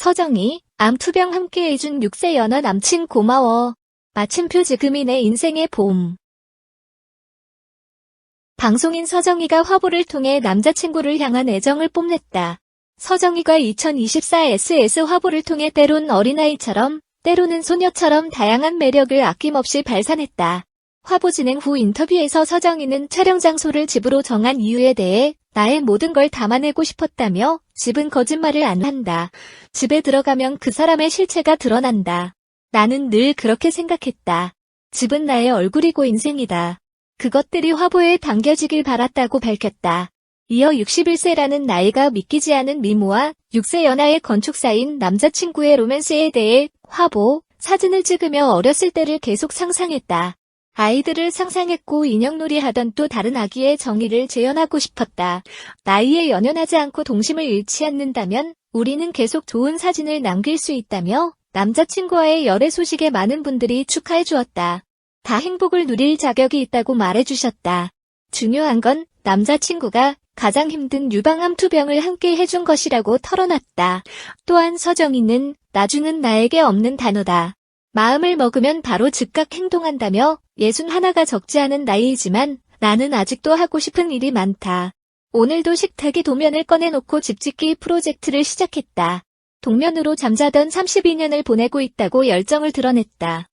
서정이, 암투병 함께 해준 6세 연하 남친 고마워. 마침표 지금이 내 인생의 봄. 방송인 서정이가 화보를 통해 남자친구를 향한 애정을 뽐냈다. 서정이가 2024 SS 화보를 통해 때론 어린아이처럼, 때로는 소녀처럼 다양한 매력을 아낌없이 발산했다. 화보 진행 후 인터뷰에서 서정이는 촬영 장소를 집으로 정한 이유에 대해 나의 모든 걸 담아내고 싶었다며 집은 거짓말을 안 한다. 집에 들어가면 그 사람의 실체가 드러난다. 나는 늘 그렇게 생각했다. 집은 나의 얼굴이고 인생이다. 그것들이 화보에 담겨지길 바랐다고 밝혔다. 이어 61세라는 나이가 믿기지 않은 미모와 6세 연하의 건축사인 남자친구의 로맨스에 대해 화보, 사진을 찍으며 어렸을 때를 계속 상상했다. 아이들을 상상했고 인형놀이 하던 또 다른 아기의 정의를 재현하고 싶었다. 나이에 연연하지 않고 동심을 잃지 않는다면 우리는 계속 좋은 사진을 남길 수 있다며 남자친구와의 열애 소식에 많은 분들이 축하해 주었다. 다 행복을 누릴 자격이 있다고 말해 주셨다. 중요한 건 남자친구가 가장 힘든 유방암 투병을 함께 해준 것이라고 털어놨다. 또한 서정이는 나중은 나에게 없는 단어다. 마음을 먹으면 바로 즉각 행동한다며 예순 하나가 적지 않은 나이이지만 나는 아직도 하고 싶은 일이 많다. 오늘도 식탁에 도면을 꺼내놓고 집짓기 프로젝트를 시작했다. 동면으로 잠자던 32년을 보내고 있다고 열정을 드러냈다.